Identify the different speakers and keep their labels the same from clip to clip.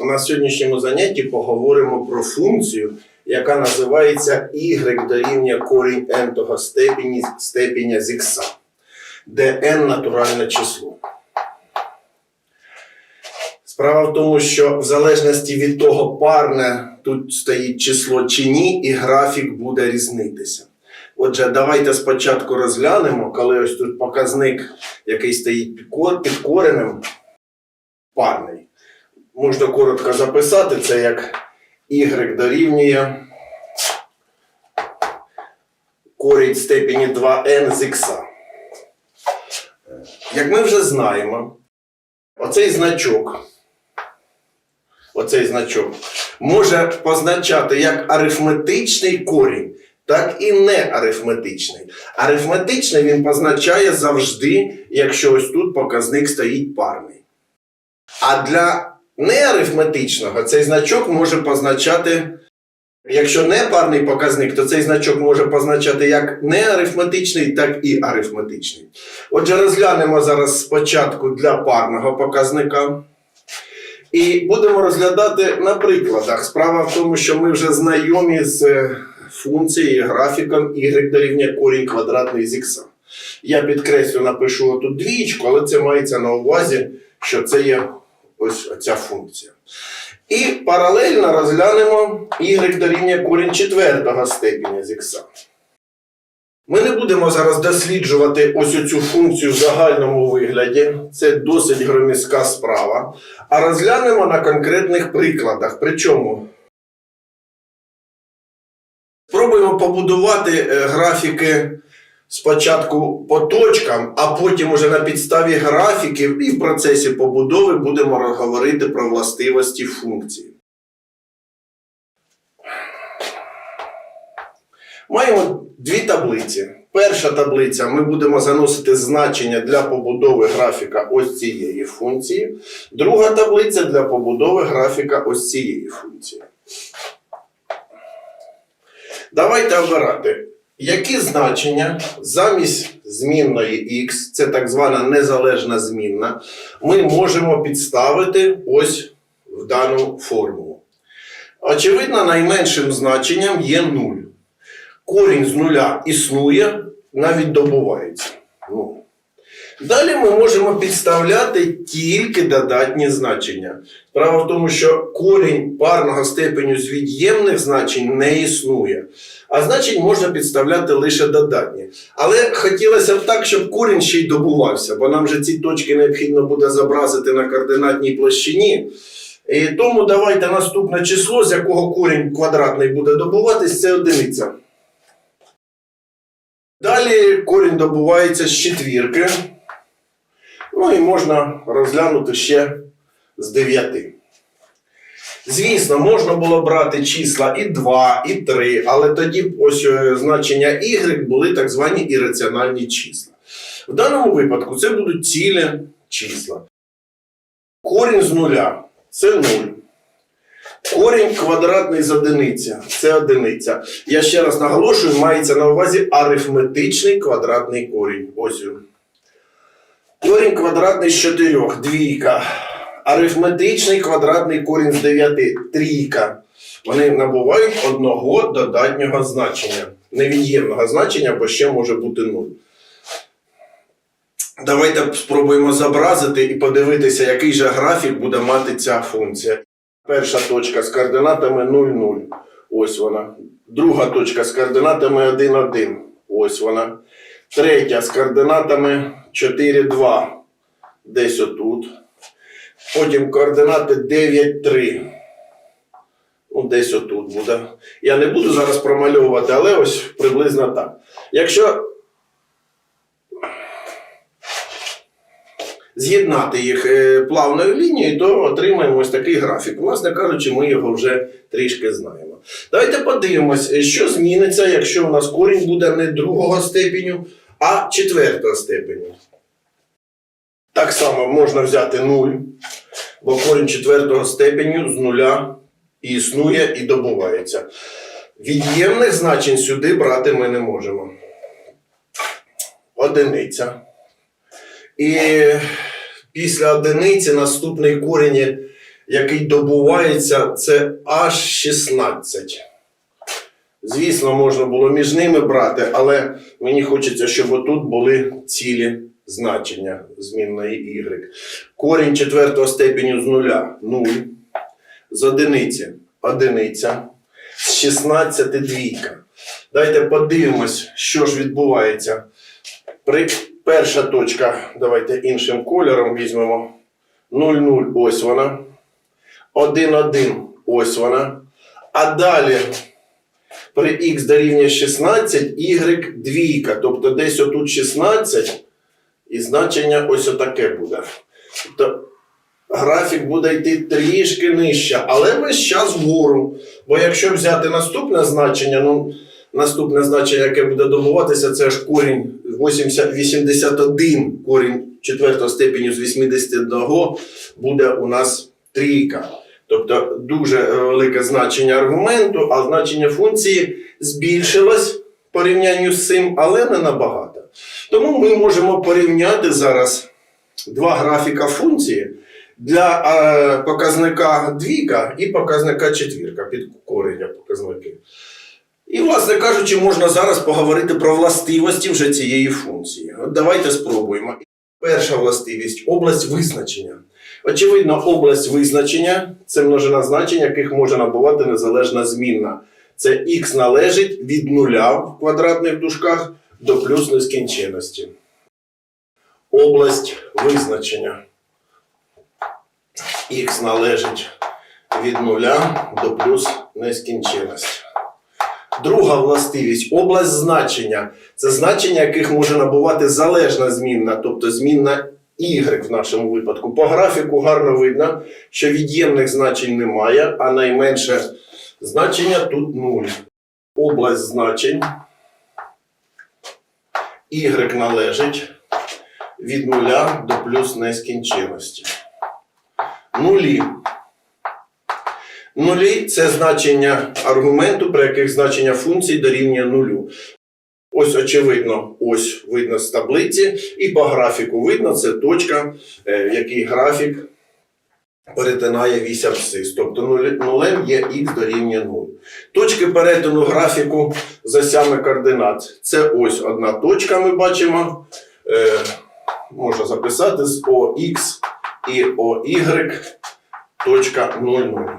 Speaker 1: На сьогоднішньому занятті поговоримо про функцію, яка називається y дорівнює корінь n того степені, степеня з х, де n натуральне число. Справа в тому, що в залежності від того, парне тут стоїть число чи ні, і графік буде різнитися. Отже, давайте спочатку розглянемо, коли ось тут показник, який стоїть під коренем, парний. Можна коротко записати це як y дорівнює корінь степені 2n з х. Як ми вже знаємо, оцей значок, оцей значок може позначати як арифметичний корінь, так і не арифметичний. Арифметичний він позначає завжди, якщо ось тут показник стоїть парний. А для неарифметичного цей значок може позначати, якщо не парний показник, то цей значок може позначати як неарифметичний, так і арифметичний. Отже, розглянемо зараз спочатку для парного показника. І будемо розглядати на прикладах. Справа в тому, що ми вже знайомі з е, функцією графіком y дорівнює корінь квадратний з х. Я підкреслю, напишу тут двічку, але це мається на увазі, що це є ось ця функція. І паралельно розглянемо y дорівнює корінь четвертого степеня з х. Ми не будемо зараз досліджувати ось цю функцію в загальному вигляді. Це досить громіська справа. А розглянемо на конкретних прикладах. Причому спробуємо побудувати е, графіки спочатку по точкам, а потім уже на підставі графіків і в процесі побудови будемо говорити про властивості функції. Маємо дві таблиці. Перша таблиця ми будемо заносити значення для побудови графіка ось цієї функції. Друга таблиця для побудови графіка ось цієї функції. Давайте обирати, які значення замість змінної x, це так звана незалежна змінна, ми можемо підставити ось в дану формулу. Очевидно, найменшим значенням є 0 корінь з нуля існує, навіть добувається. Далі ми можемо підставляти тільки додатні значення. Справа в тому, що корінь парного степеню з від'ємних значень не існує. А значень можна підставляти лише додатні. Але хотілося б так, щоб корінь ще й добувався, бо нам же ці точки необхідно буде зобразити на координатній площині. І тому давайте наступне число, з якого корінь квадратний буде добуватись, це одиниця. Далі корінь добувається з четвірки. Ну і можна розглянути ще з 9. Звісно, можна було брати числа і 2, і 3, але тоді ось е, значення y були так звані ірраціональні числа. В даному випадку це будуть цілі числа. Корінь з нуля це 0. Корінь квадратний з одиниця це одиниця. Я ще раз наголошую, мається на увазі арифметичний квадратний корінь. Ось. Корінь квадратний з 4, двійка. Арифметичний квадратний корінь з 9, трійка. Вони набувають одного додатнього значення. Невід'ємного значення, бо ще може бути 0. Давайте спробуємо зобразити і подивитися, який же графік буде мати ця функція. Перша точка з координатами 0, 0. Ось вона. Друга точка з координатами 1, 1. Ось вона. Третя з координатами 4, 2. Десь отут. Потім координати 9, 3. Ну, десь отут буде. Я не буду зараз промальовувати, але ось приблизно так. Якщо з'єднати їх е, плавною лінією, то отримаємо ось такий графік. Власне кажучи, ми його вже трішки знаємо. Давайте подивимось, е, що зміниться, якщо у нас корінь буде не другого степеню, а четвертого степеню. Так само можна взяти 0, бо корінь четвертого степеню з нуля існує і добувається. Від'ємних значень сюди брати ми не можемо. Одиниця. І після одиниці наступний корінь який добувається, це аж 16. Звісно, можна було між ними брати, але мені хочеться, щоб отут були цілі значення змінної y. Корінь четвертого степеню з нуля 0. З одиниці одиниця. З 16 двійка. Давайте подивимось, що ж відбувається. При перша точка, давайте іншим кольором візьмемо. 0,0, ось вона. 1,1, ось вона. А далі при х дорівнює 16, y двійка. Тобто десь отут 16, і значення ось отаке буде. Тобто графік буде йти трішки нижче, але весь час вгору. Бо якщо взяти наступне значення, ну, наступне значення, яке буде добуватися, це ж корінь 80, 81, корінь 4 степеню з 81 буде у нас трійка. Тобто дуже е, велике значення аргументу, а значення функції збільшилось в порівнянні з цим, але не набагато. Тому ми можемо порівняти зараз два графіка функції для е, показника двійка і показника четвірка, під корення показники. І, власне кажучи, можна зараз поговорити про властивості вже цієї функції. Давайте спробуємо. Перша властивість область визначення. Очевидно, область визначення це множина значень, яких може набувати незалежна змінна. Це х належить від нуля в квадратних дужках до плюс нескінченності. Область визначення. Х належить від нуля до плюс нескінченності. Друга властивість область значення. Це значення, яких може набувати залежна змінна, тобто змінна y в нашому випадку. По графіку гарно видно, що від'ємних значень немає, а найменше значення тут 0. Область значень. Y належить від нуля до плюс нескінченності. Нулі. Нулі це значення аргументу, при яких значення функції дорівнює нулю. Ось очевидно, ось видно з таблиці, і по графіку видно, це точка, е, в якій графік перетинає вісь абсцис. Тобто нулем є х дорівнює 0. Точки перетину графіку з осями координат. Це ось одна точка, ми бачимо. Е, можна записати з ОХ і ОY точка 0,0.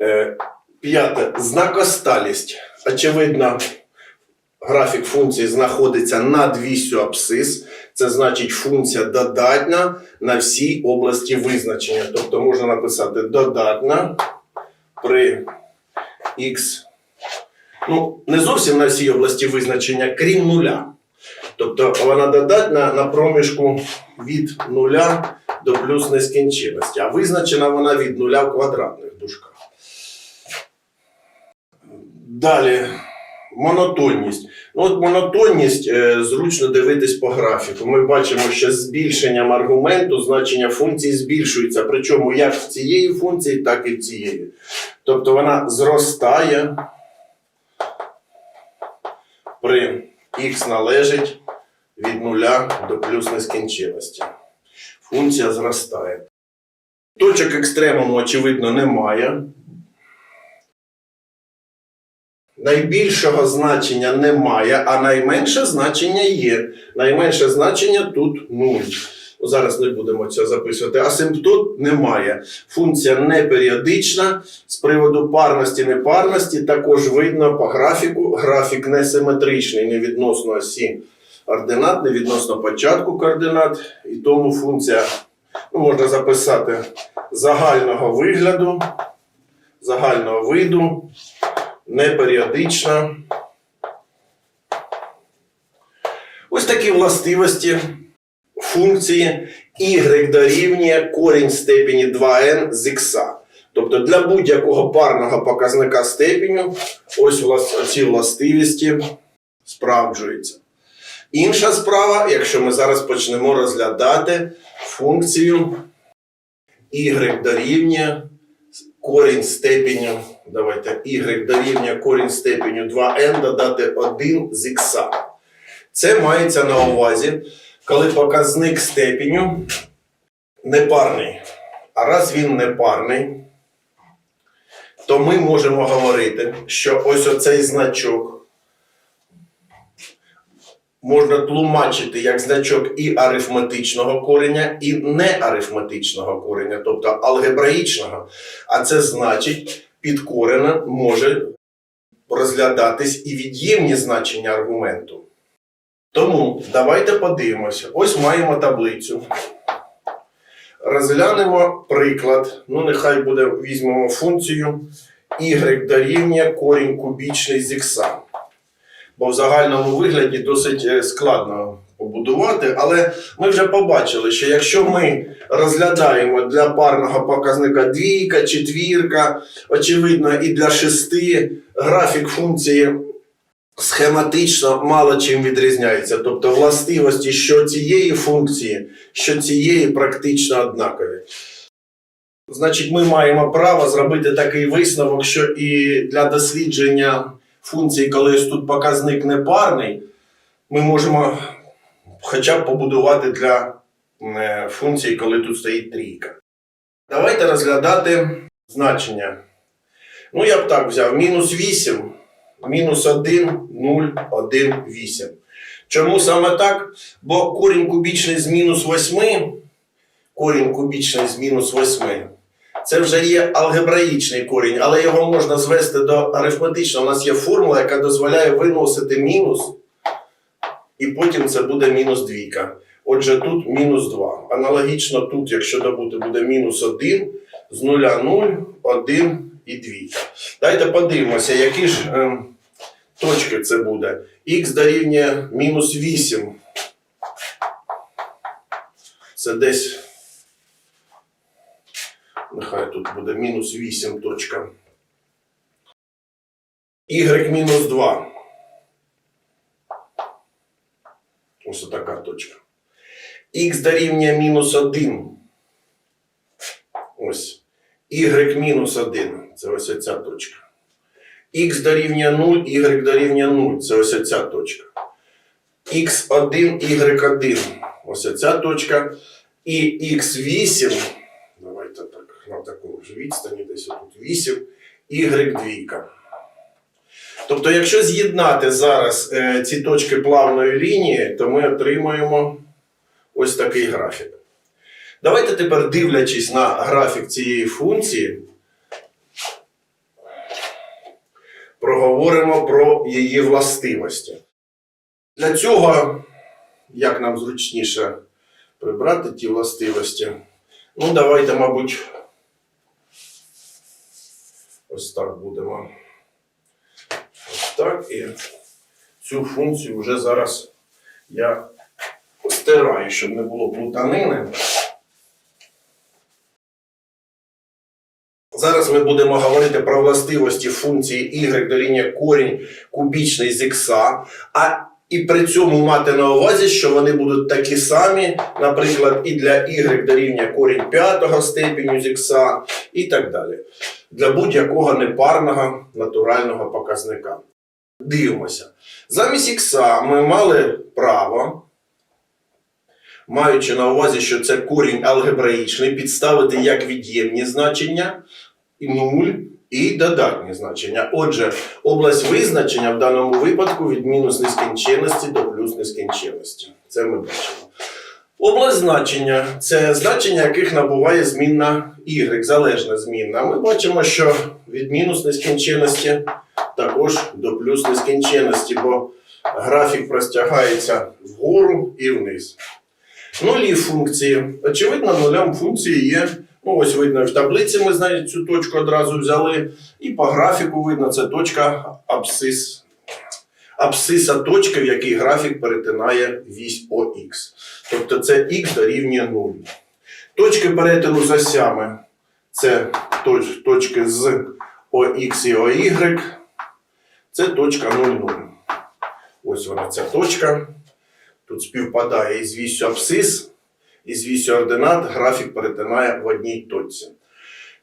Speaker 1: Е, П'яте. Знакосталість. Очевидно, графік функції знаходиться над вісю абсцис. Це значить функція додатня на всій області визначення. Тобто можна написати додатна при х. Ну, не зовсім на всій області визначення, крім нуля. Тобто вона додатна на проміжку від нуля до плюс нескінченності, а визначена вона від нуля в квадратних дужках. Далі монотонність. Ну, от монотонність е, зручно дивитись по графіку. Ми бачимо, що збільшенням аргументу значення функції збільшується, причому як в цієї функції, так і в цієї. Тобто вона зростає при х належить від нуля до плюс нескінченності. Функція зростає. Точок екстремуму, очевидно, немає. Найбільшого значення немає, а найменше значення є. Найменше значення тут 0. Ну, Зараз не будемо це записувати. Асимптот немає. Функція не періодична. З приводу парності непарності також видно по графіку. Графік несиметричний, не відносно осі ординат, не відносно початку координат. І тому функція ну, можна записати загального вигляду, загального виду неперіодична. Ось такі властивості функції y дорівнює корінь степені 2n з х. Тобто для будь-якого парного показника степеню ось ці властивості справджуються. Інша справа, якщо ми зараз почнемо розглядати функцію y дорівнює корінь степеню, давайте y дорівнює корінь степеню 2n додати 1 з х. Це мається на увазі, коли показник степеню непарний. А раз він непарний, то ми можемо говорити, що ось оцей значок можна тлумачити як значок і арифметичного кореня, і неарифметичного кореня, тобто алгебраїчного. А це значить, під коренем може розглядатись і від'ємні значення аргументу. Тому давайте подивимося. Ось маємо таблицю. Розглянемо приклад. Ну, нехай буде, візьмемо функцію y дорівнює корінь кубічний з х. Бо в загальному вигляді досить е, складно побудувати, але ми вже побачили, що якщо ми розглядаємо для парного показника двійка, четвірка, очевидно, і для шести графік функції схематично мало чим відрізняється. Тобто властивості що цієї функції, що цієї практично однакові. Значить, ми маємо право зробити такий висновок, що і для дослідження функції, коли тут показник непарний, ми можемо хоча б побудувати для е, функції, коли тут стоїть трійка. Давайте розглядати значення. Ну, я б так взяв: мінус 8, мінус 1, 0, 1, 8. Чому саме так? Бо корінь кубічний з мінус 8, корінь кубічний з мінус 8. Це вже є алгебраїчний корінь, але його можна звести до арифметичного. У нас є формула, яка дозволяє виносити мінус, і потім це буде мінус двійка. Отже, тут мінус 2. Аналогічно тут, якщо добути буде мінус 1, з нуля 0, 1 і 2. Дайте подивимося, які ж е, точки це буде. Х дорівнює мінус 8. Це десь. Нехай тут буде мінус 8 точка. Y мінус 2. Ось така точка. Х дорівнює мінус 1. Ось. Y мінус 1. Це ось ця точка. Х дорівнює 0, Y дорівнює 0. Це ось ця точка. Х1, Y1. Ось ця точка. І Х8. Давайте так, на такому ж відстані, десь тут 8, y двійка. Тобто, якщо з'єднати зараз е, ці точки плавної лінії, то ми отримаємо ось такий графік. Давайте тепер, дивлячись на графік цієї функції, проговоримо про її властивості. Для цього, як нам зручніше прибрати ті властивості, Ну, давайте, мабуть, ось так будемо. Так. І цю функцію вже зараз я стираю, щоб не було плутанини. Зараз ми будемо говорити про властивості функції y дорівнює корінь кубічний з х, а і при цьому мати на увазі, що вони будуть такі самі, наприклад, і для y дорівнює корінь п'ятого степеню з х, і так далі. Для будь-якого непарного натурального показника. Дивимося. Замість х ми мали право, маючи на увазі, що це корінь алгебраїчний, підставити як від'ємні значення, 0 і додатні значення. Отже, область визначення в даному випадку від мінус нескінченності до плюс нескінченності. Це ми бачимо. Область значення це значення, яких набуває змінна y, залежна змінна. Ми бачимо, що від мінус нескінченності також до плюс нескінченності, бо графік простягається вгору і вниз. Нулі функції. Очевидно, нулям функції є. Ну, ось видно, в таблиці ми знаєте, цю точку одразу взяли. І по графіку видно, це точка абсцис. Абсциса точка, в якій графік перетинає вісь ОХ. Тобто це х дорівнює 0. Точки перетину з осями це точки з ОХ і ОY. Це точка 0,0. Ось вона ця точка. Тут співпадає із вісю абсцис, із вісю ординат графік перетинає в одній точці.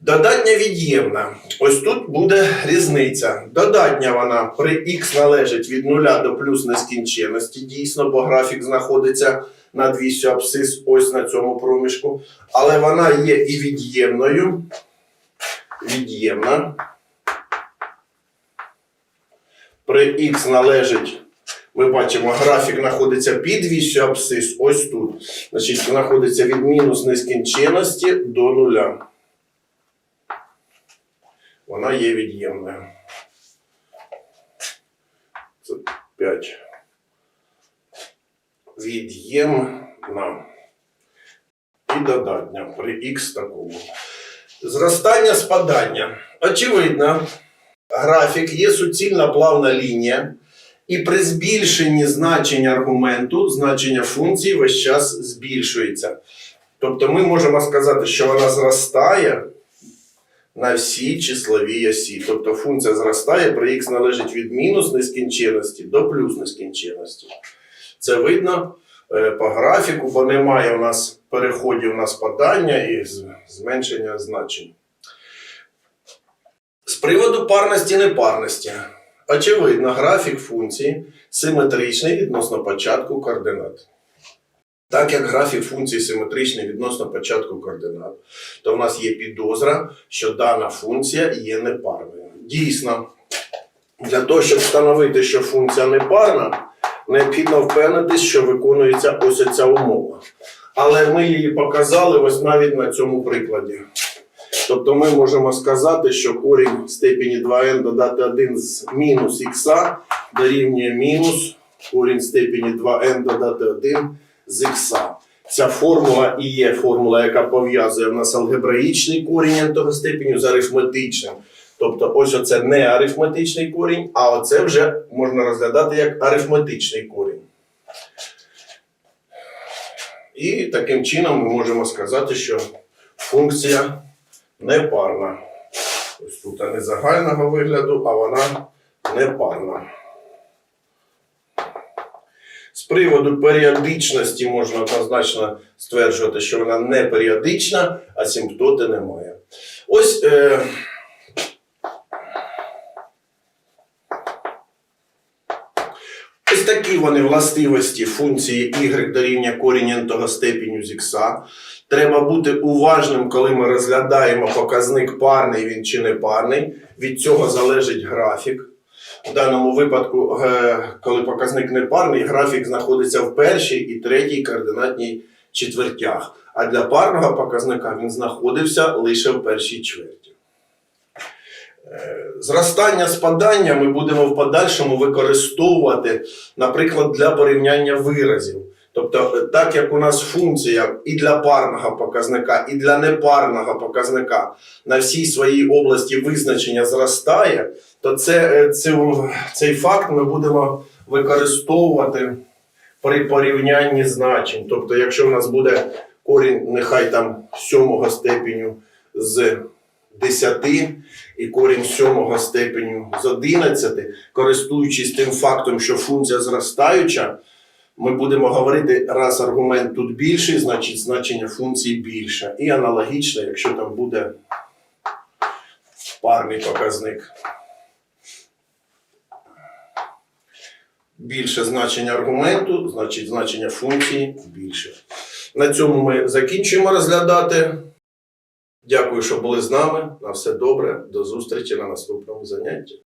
Speaker 1: Додатня від'ємна. Ось тут буде різниця. Додатня вона при х належить від 0 до плюс нескінченності, дійсно, бо графік знаходиться над вісю абсцис ось на цьому проміжку. Але вона є і від'ємною. Від'ємна. При х належить, ми бачимо, графік знаходиться під вісю абсцис, ось тут. Значить, знаходиться від мінус нескінченності до нуля. Вона є від'ємною. Це 5. Від'ємна. І додатня при х такому. Зростання спадання. Очевидно, графік є суцільна плавна лінія, і при збільшенні значення аргументу значення функції весь час збільшується. Тобто ми можемо сказати, що вона зростає на всій числовій осі. Тобто функція зростає, при х належить від мінус нескінченності до плюс нескінченності. Це видно е, по графіку, бо немає у нас переходів на спадання і зменшення значень. З приводу парності непарності. Очевидно, графік функції симетричний відносно початку координат. Так як графік функції симетричний відносно початку координат, то в нас є підозра, що дана функція є непарною. Дійсно, для того, щоб встановити, що функція непарна, необхідно впевнитись, що виконується ось ця умова. Але ми її показали ось навіть на цьому прикладі. Тобто ми можемо сказати, що корінь степені 2n додати 1 з мінус х дорівнює мінус корінь степені 2n додати 1 з х. Ця формула і є формула, яка пов'язує в нас алгебраїчний корінь того степеню з арифметичним. Тобто, ось оце не арифметичний корінь, а оце вже можна розглядати як арифметичний корінь. І таким чином ми можемо сказати, що функція непарна. Ось тут не загального вигляду, а вона непарна. З приводу періодичності можна однозначно стверджувати, що вона не періодична, а симптоти немає. Ось е, Ось такі вони властивості функції y дорівнює корінь того степеню з х. Треба бути уважним, коли ми розглядаємо показник парний він чи не парний. Від цього залежить графік. В даному випадку, е, коли показник не парний, графік знаходиться в першій і третій координатній четвертях. А для парного показника він знаходився лише в першій чверті. Е, Зростання спадання ми будемо в подальшому використовувати, наприклад, для порівняння виразів. Тобто, так як у нас функція і для парного показника, і для непарного показника на всій своїй області визначення зростає, то це, е, цю- цей факт ми будемо використовувати при порівнянні значень. Тобто, якщо в нас буде корінь, нехай там сьомого степеню з 10 і корінь сьомого степеню з 11, користуючись тим фактом, що функція зростаюча, ми будемо говорити, раз аргумент тут більший, значить значення функції більше. І аналогічно, якщо там буде парний показник. Більше значення аргументу, значить значення функції більше. На цьому ми закінчуємо розглядати. Дякую, що були з нами. На все добре. До зустрічі на наступному занятті.